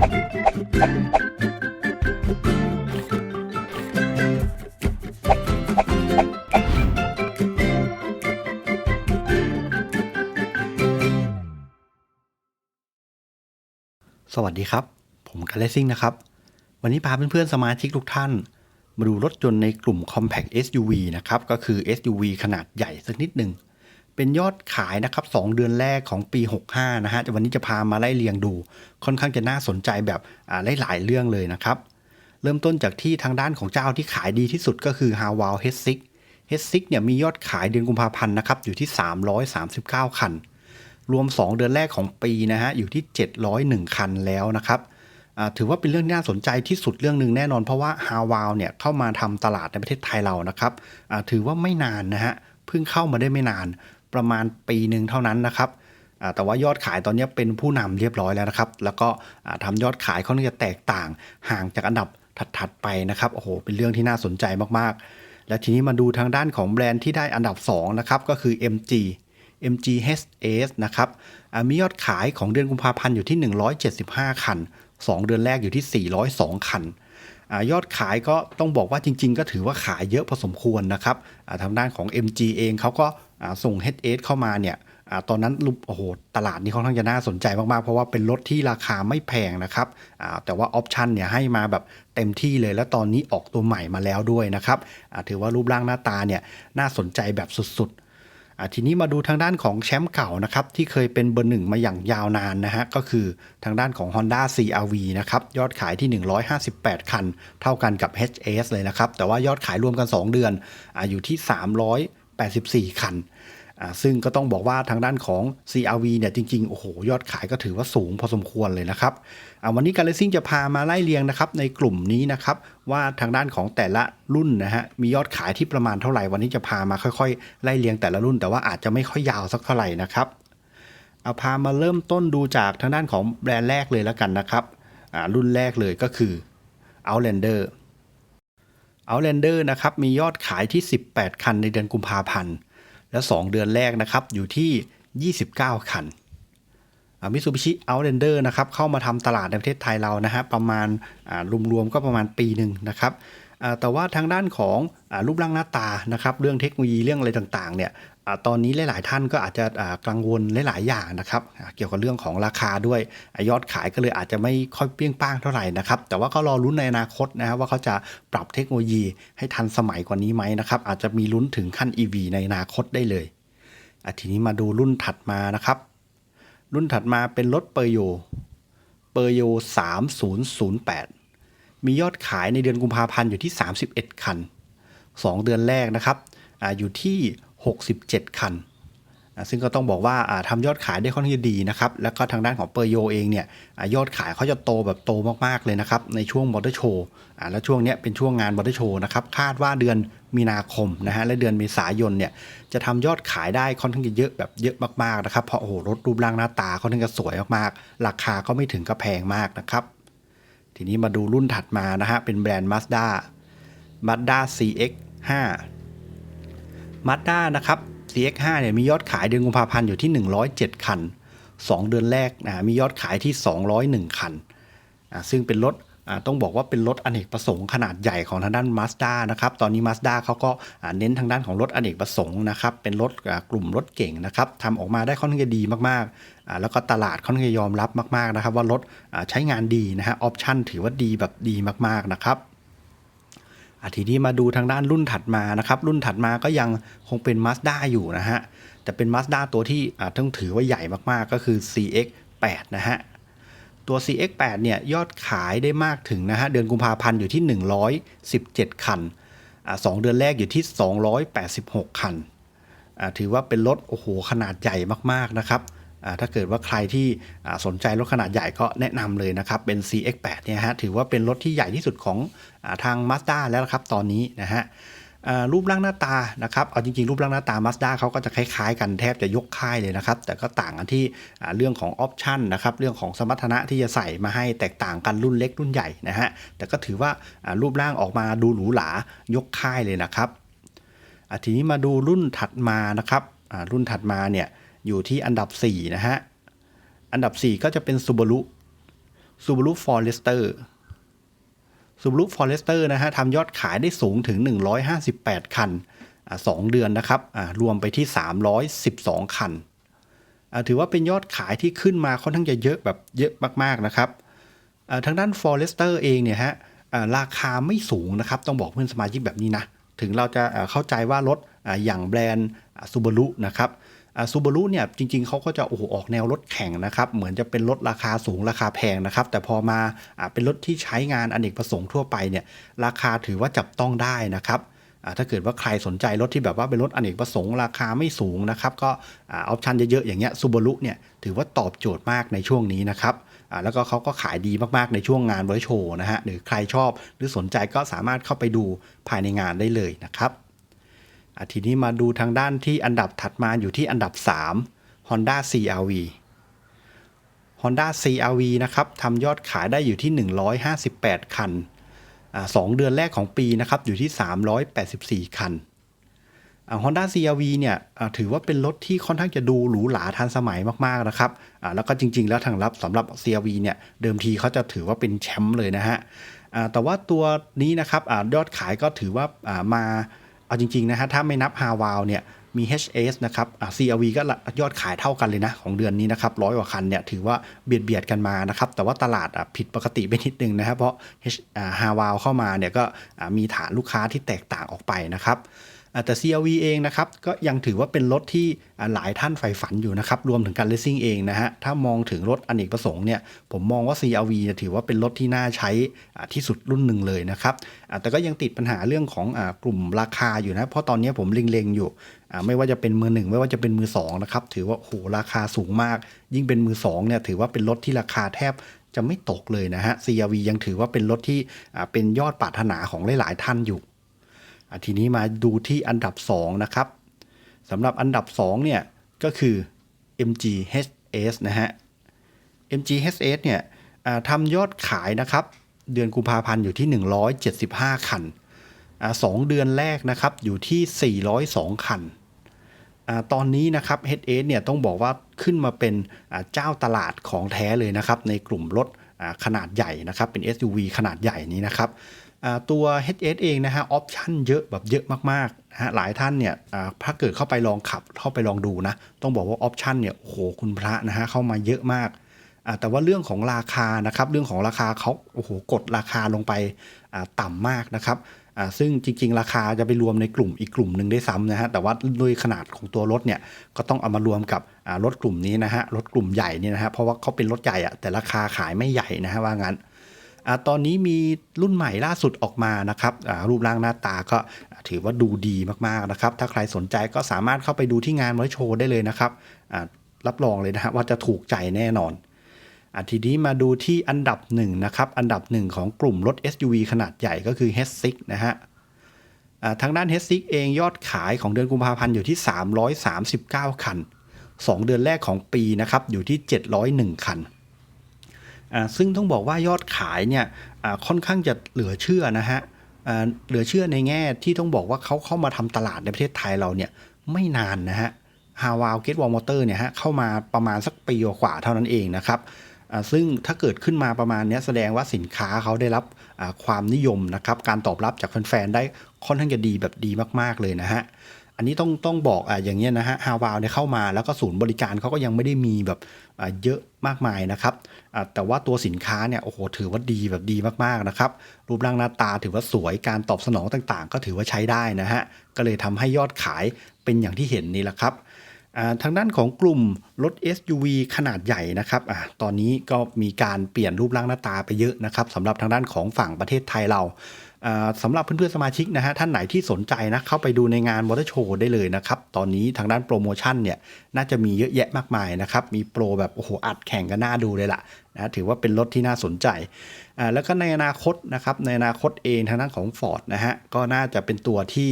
สวัสดีครับ ผมกันเลซิ่งนะครับ วันนี้พาเพื่อนๆสมาชิกทุกท่าน มาดูรถยนต์ในกลุ่ม Compact SUV นะครับ ก็คือ SUV ขนาดใหญ่สักนิดหนึ่ง เป็นยอดขายนะครับ2เดือนแรกของปี 65 นะฮะวันนี้จะพามาไล่เรียงดู ค่อนข้างจะน่าสนใจแบบหลายๆเรื่องเลยนะครับ เริ่มต้นจากที่ทางด้านของเจ้าที่ขายดีที่สุดก็คือ h a w a l H6 H6 เนี่ยมียอดขายเดือนกุมภาพันธ์นะครับอยู่ที่ 339 คัน รวม 2 เดือนแรกของปีนะฮะอยู่ที่ 701 คันแล้วนะครับถือว่าเป็นเรื่องน่าสนใจที่สุดเรื่องหนึ่งแน่นอนเพราะว่าฮาวาวเนี่ยเข้ามาทำตลาดในประเทศไทยเรานะครับถือว่าไม่นานนะฮะเพิ่งเข้ามาได้ไม่นาน ประมาณปีหนึ่งเท่านั้นนะครับแต่ว่ายอดขายตอนนี้เป็นผู้นำเรียบร้อยแล้วนะครับ แล้วก็อ่าทำยอดขายค่อนข้าจะแตกต่างห่างจากอันดับถัดๆไปนะครับโอ้โหเป็นเรื่องที่น่าสนใจมากๆ และทีนี้มาดูทางด้านของแบรนด์ที่ได้อันดับสองนะครับก็คือ MG MGHS นะครับมียอดขายของเดือนกุมภาพันธ์อยู่ที่ 175 คัน 2 เดือนแรกอยู่ที่ 402 คันอยอดขายก็ต้องบอกว่าจริง ๆ ก็ถือว่าขายเยอะพอสมควรนะครับทางด้านของ MG เองเขาก็ อ่าส่ง HS เข้ามาเนี่ยอตอนนั้นรูปโอ้โหตลาดนี้ค่อนข้างจะน่าสนใจมากๆ เพราะว่าเป็นรถที่ราคาไม่แพงนะครับแต่ว่าออปชันเนี่ยให้มาแบบเต็มที่เลย แล้วตอนนี้ออกตัวใหม่มาแล้วด้วยนะครับถือว่ารูปร่างหน้าตาเนี่ยน่าสนใจแบบสุดๆทีนี้มาดูทางด้านของแชมป์เก่านะครับที่เคยเป็นเบอร์หนึ่งมาอย่างยาวนานนะฮะก็คือทางด้านของ Honda CRV นะครับยอดขายที่ 158 คัน เท่ากันกับ HS เลยนะครับแต่ว่ายอดขายรวมกัน 2 เดือนออยู่ที่ 84 คันอ่าซึ่งก็ต้องบอกว่าทางด้านของ CRV เนี่ยจริงๆ โอ้โห ยอดขายก็ถือว่าสูงพอสมควรเลยนะครับอ่าวันนี้การเลซิ่งจะพามาไล่เรียงนะครับในกลุ่มนี้นะครับว่าทางด้านของแต่ละรุ่นนะฮะมียอดขายที่ประมาณเท่าไหร่ วันนี้จะพามาค่อยๆ ไล่เรียงแต่ละรุ่น แต่ว่าอาจจะไม่ค่อยยาวสักเท่าไหร่นะครับเอาพามาเริ่มต้นดูจากทางด้านของแบรนด์แรกเลยแล้วกันนะครับอ่ารุ่นแรกเลยก็คือ Outlander Outlander นะครับมียอดขายที่ 18 คันในเดือนกุมภาพันธ์ และ 2 เดือนแรกนะครับอยู่ที่ 29 คันมิซูบิชิเอาเลนเดอร์นะครับเข้ามาทำตลาดในประเทศไทยเรานะฮะประมาณรวมๆก็ประมาณปีหนึ่งนะครับแต่ว่าทางด้านของอรูปร่างหน้าตานะครับเรื่องเทคโนโลยีเรื่องอะไรต่างๆเนี่ย ตอนนี้หลาย ๆ ท่านก็อาจจะกังวลหลาย ๆ อย่างนะครับเกี่ยวกับเรื่องของราคาด้วยอยอดขายก็เลยอาจจะไม่ค่อยเปี้ยงป้างเท่าไหร่นะครับแต่ว่าก็รอลุ้นในอนาคตนะครับว่าเขาจะปรับเทคโนโลยีให้ทันสมัยกว่านี้ไหมนะครับอาจจะมีลุ้นถึงขั้น EV ในอนาคตได้เลยทีนี้มาดูรุ่นถัดมานะครับ รุ่นถัดมาเป็นรถเปอร์โยเปอร์โย3008 มียอดขายในเดือนกุมภาพันธ์อยู่ที่ 31 คัน 2 เดือนแรกนะครับออยู่ที่ 67 คัน ซึ่งก็ต้องบอกว่าทำายอดขายได้ค่อนข้างดีนะครับ แล้วก็ทางด้านของเปอร์โยเองเนี่ยยอดขายเขาจะโตแบบโตมากๆเลยนะครับ ในช่วงมอเตอร์โชว์แล้วช่วงนี้เป็นช่วงงานมอเตอร์โชว์นะครับ คาดว่าเดือนมีนาคมนะฮะและเดือนเมษายนเนี่ยจะทำยอดขายได้ค่อนข้างจะเยอะแบบเยอะมากๆนะครับ เพราะโอ้โหรถรูปร่างหน้าตาค่อนข้างจะสวยมากๆ ราคาก็ไม่ถึงกับแพงมากนะครับ ทีนี้มาดูรุ่นถัดมานะฮะเป็นแบรนด์ Mazda Mazda CX5 Mazda นะครับ CX5 เนี่ยมียอดขายเดือนกุมภาพันธ์อยู่ที่ 107 คัน 2 เดือนแรกนะมียอดขายที่ 201 คันซึ่งเป็นรถต้องบอกว่าเป็นรถอเนกประสงค์ขนาดใหญ่ของทางด้าน Mazda นะครับ ตอนนี้ Mazda เขาก็เน้นทางด้านของรถอเนกประสงค์นะครับ เป็นรถกลุ่มรถเก่งนะครับทำออกมาได้ค่อนข้างจะดีมากๆ แล้วก็ตลาดค่อนข้างยอมรับมากๆนะครับ ว่ารถใช้งานดีนะฮะ ออปชั่นถือว่าดีแบบดีมากๆนะครับ อาทีนี้มาดูทางด้านรุ่นถัดมานะครับ รุ่นถัดมาก็ยังคงเป็น Mazda อยู่นะฮะ แต่เป็น Mazda ตัวที่อ่าต้องถือว่าใหญ่มากๆก็คือ CX8 นะฮะ ตัว CX8 เนี่ยยอดขายได้มากถึงนะฮะ เดือนกุมภาพันธ์อยู่ที่ 117 คันอ่าสองเดือนแรกอยู่ที่ 286 คัน ถือว่าเป็นรถโอ้โหขนาดใหญ่มากๆนะครับ ถ้าเกิดว่าใครที่สนใจรถขนาดใหญ่ก็แนะนำเลยนะครับ เป็น CX8 เนี่ยฮะถือว่าเป็นรถที่ใหญ่ที่สุดของอทาง Mazda แล้วครับตอนนี้นะฮะรูปร่างหน้าตานะครับ เอาจริงๆ รูปร่างหน้าตา Mazda เขาก็จะคล้ายๆ กันแทบจะยกค่ายเลยนะครับ แต่ก็ต่างกันที่เรื่องของออปชันนะครับ เรื่องของสมรรถนะที่จะใส่มาให้แตกต่างกันรุ่นเล็กรุ่นใหญ่นะฮะ แต่ก็ถือว่ารูปร่างออกมาดูหรูหรายกค่ายเลยนะครับอะทีนี้มาดูรุ่นถัดมานะครับรุ่นถัดมาเนี่ย อยู่ที่อันดับ 4 นะฮะ อันดับ 4 ก็จะเป็น Subaru Subaru Forester Subaru Forester นะฮะทำยอดขายได้สูงถึง 158 คันอ่าสองเดือนนะครับรวมไปที่ 312 คันอ่าถือว่าเป็นยอดขายที่ขึ้นมาค่อนข้างจะเยอะแบบเยอะมาก ๆ นะครับทางด้าน Forester เองเนี่ยฮะราคาไม่สูงนะครับ ต้องบอกเพื่อนสมาชิกแบบนี้นะ ถึงเราจะเข้าใจว่ารถอ่าอย่างแบรนด์ซูบารุนะครับ ซูบารุเนี่ยจริงๆเขาก็จะโอ้โหออกแนวรถแข่งนะครับ เหมือนจะเป็นรถราคาสูงราคาแพงนะครับ แต่พอมาอเป็นรถที่ใช้งานอเนกประสงค์ทั่วไปเนี่ยราคาถือว่าจับต้องได้นะครับถ้าเกิดว่าใครสนใจรถที่แบบว่าเป็นรถอเนกประสงค์ราคาไม่สูงนะครับก็ออปชันเยอะๆอย่างเงี้ยซูบารุเนี่ยถือว่าตอบโจทย์มากในช่วงนี้นะครับแล้วก็เขาก็ขายดีมากๆในช่วงงานเวิร์โชว์นะฮะหรือใครชอบหรือสนใจก็สามารถเข้าไปดูภายในงานได้เลยนะครับ ทีนี้มาดูทางด้านที่อันดับถัดมาอยู่ที่อันดับ 3 Honda CRV Honda CRV นะครับทำยอดขายได้อยู่ที่ 158 คันอ่าสองเดือนแรกของปีนะครับอยู่ที่ 384 คันฮอ่า Honda CRV เนี่ยถือว่าเป็นรถที่ค่อนข้างจะดูหรูหราทันสมัยมากๆนะครับแล้วก็จริงๆ แล้วทางรับสำหรับ CRV เนี่ยเดิมทีเขาจะถือว่าเป็นแชมป์เลยนะฮะแต่ว่าตัวนี้นะครับอยอดขายก็ถือว่ามา เอาจริง ๆ นะฮะ ถ้าไม่นับฮาวาวเนี่ยมี HS นะครับอ่า CRV ก็ยอดขายเท่ากันเลยนะ ของเดือนนี้นะครับร้อยกว่าคันเนี่ยถือว่าเบียดเบียดกันมานะครับ แต่ว่าตลาดอะผิดปกติไปนิดนึงนะครับ เพราะฮ่าวเข้ามาเนี่ยก็มีฐานลูกค้าที่แตกต่างออกไปนะครับ แต่ CRV เองนะครับก็ยังถือว่าเป็นรถที่หลายท่านใฝ่ฝันอยู่นะครับรวมถึงการเลสซิ่งเองนะฮะถ้ามองถึงรถอเนกประสงค์เนี่ยผมมองว่า CRV ถือว่าเป็นรถที่น่าใช้ที่สุดรุ่นหนึ่งเลยนะครับแต่ก็ยังติดปัญหาเรื่องของกลุ่มราคาอยู่นะเพราะตอนนี้ผมเล็งๆอยู่ไม่ว่าจะเป็นมือหนึ่งไม่ว่าจะเป็นมือสองนะครับถือว่าโหราคาสูงมาก ยิ่งเป็นมือสองเนี่ยถือว่าเป็นรถที่ราคาแทบจะไม่ตกเลยนะฮะ CRV ยังถือว่าเป็นรถที่เป็นยอดปรารถนาของหลาย ๆ ท่านอยู่ ทีนี้มาดูที่อันดับ 2 นะครับสำหรับอันดับ 2 เนี่ย ก็คือ MGHS นะฮะ MGHS เนี่ยทำยอดขายนะครับ เดือนกุมภาพันธ์อยู่ที่ 175 คันอ่าสองเดือนแรกนะครับอยู่ที่ 402 คันอตอนนี้นะครับ HS เนี่ยต้องบอกว่าขึ้นมาเป็นเจ้าตลาดของแท้เลยนะครับ ในกลุ่มรถ ขนาดใหญ่นะครับ เป็น SUV ขนาดใหญ่นี้นะครับตัว HS เองนะฮะออปชั่นเยอะแบบเยอะมากๆนะฮะหลายท่านเนี่ยถ้าเกิดเข้าไปลองขับเข้าไปลองดูนะ ต้องบอกว่าออปชั่นเนี่ยโอ้โหคุณพระนะฮะเข้ามาเยอะมาก แต่ว่าเรื่องของราคานะครับ เรื่องของราคาเขาโอ้โหกดราคาลงไปอ่าต่ำมากนะครับ อ่าซึ่งจริง ๆ ราคาจะไปรวมในกลุ่มอีกกลุ่มหนึ่งได้ซ้ำนะฮะแต่ว่าด้วยขนาดของตัวรถเนี่ยก็ต้องเอามารวมกับอ่ารถกลุ่มนี้นะฮะรถกลุ่มใหญ่เนี่ยนะฮะเพราะว่าเขาเป็นรถใหญ่อะแต่ราคาขายไม่ใหญ่นะฮะว่างั้นอ่าตอนนี้มีรุ่นใหม่ล่าสุดออกมานะครับอ่ารูปร่างหน้าตาก็ถือว่าดูดีมากๆนะครับถ้าใครสนใจก็สามารถเข้าไปดูที่งานมอเตอร์โชว์ได้เลยนะครับอ่ารับรองเลยนะฮะว่าจะถูกใจแน่นอน อาทีนี้มาดูที่อันดับหนึ่งนะครับ อันดับหนึ่งของกลุ่มรถ SUV ขนาดใหญ่ก็คือ h 6 นะฮะทางด้าน h 6 เองยอดขายของเดือนกุมภาพันธ์อยู่ที่ 339 คัน 2 เดือนแรกของปีนะครับอยู่ที่ 701 คันอ่าซึ่งต้องบอกว่ายอดขายเนี่ยค่อนข้างจะเหลือเชื่อนะฮะเหลือเชื่อในแง่ที่ต้องบอกว่าเขาเข้ามาทำตลาดในประเทศไทยเราเนี่ยไม่นานนะฮะฮาวาวเกตวอลมอเตอร์เนี่ยฮะเข้ามาประมาณสักปีกว่าเท่านั้นเองนะครับ ซึ่งถ้าเกิดขึ้นมาประมาณนี้แสดงว่าสินค้าเขาได้รับความนิยมนะครับ การตอบรับจากแฟนๆได้ค่อนข้างจะดีแบบดีมากๆเลยนะฮะอันนี้ต้องต้องบอกอ่าอย่างเงี้ยนะฮะฮาวาวเนี่ยเข้ามาแล้วก็ศูนย์บริการเขาก็ยังไม่ได้มีแบบเยอะมากมายนะครับแต่ว่าตัวสินค้าเนี่ยโอ้โหถือว่าดีแบบดีมากๆนะครับรูปร่างหน้าตาถือว่าสวยการตอบสนองต่างๆ ก็ถือว่าใช้ได้นะฮะก็เลยทำให้ยอดขายเป็นอย่างที่เห็นนี่แหละครับ ทางด้านของกลุ่มรถ SUV ขนาดใหญ่นะครับอตอนนี้ก็มีการเปลี่ยนรูปร่างหน้าตาไปเยอะนะครับสำหรับทางด้านของฝั่งประเทศไทยเราสำหรับเพื่อนๆสมาชิกนะฮะท่านไหนที่สนใจนะเข้าไปดูในงานมอเตอร์โชว์ได้เลยนะครับ ตอนนี้ทางด้านโปรโมชั่นเนี่ยน่าจะมีเยอะแยะมากมายนะครับ มีโปรแบบโอ้โหอัดแข่งกันน่าดูเลยล่ะนะถือว่าเป็นรถที่น่าสนใจ แล้วก็ในอนาคตนะครับในอนาคตเองทางด้านของ Ford นะฮะก็น่าจะเป็นตัวที่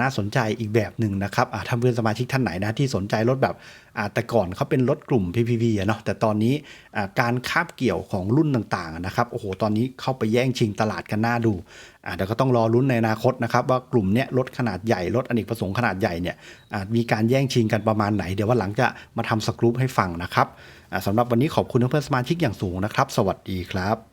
น่าสนใจอีกแบบหนึ่งนะครับถ้าเพื่อนสมาชิกท่านไหนนะที่สนใจรถแบบแต่ก่อนเขาเป็นรถกลุ่ม PPV เนาะแต่ตอนนี้การคาบเกี่ยวของรุ่นต่างๆนะครับโอ้โหตอนนี้เข้าไปแย่งชิงตลาดกันหน้าดูอ่าเดี๋ยวก็ต้องรอลุ้นในอนาคตนะครับว่ากลุ่มเนี้ยรถขนาดใหญ่รถอเนกประสงค์ขนาดใหญ่เนี่ยมีการแย่งชิงกันประมาณไหน เดี๋ยวว่าหลังจะมาทำสกรูปให้ฟังนะครับอ่าสำหรับวันนี้ขอบคุณเพื่อนสมาชิกอย่างสูงนะครับ สวัสดีครับ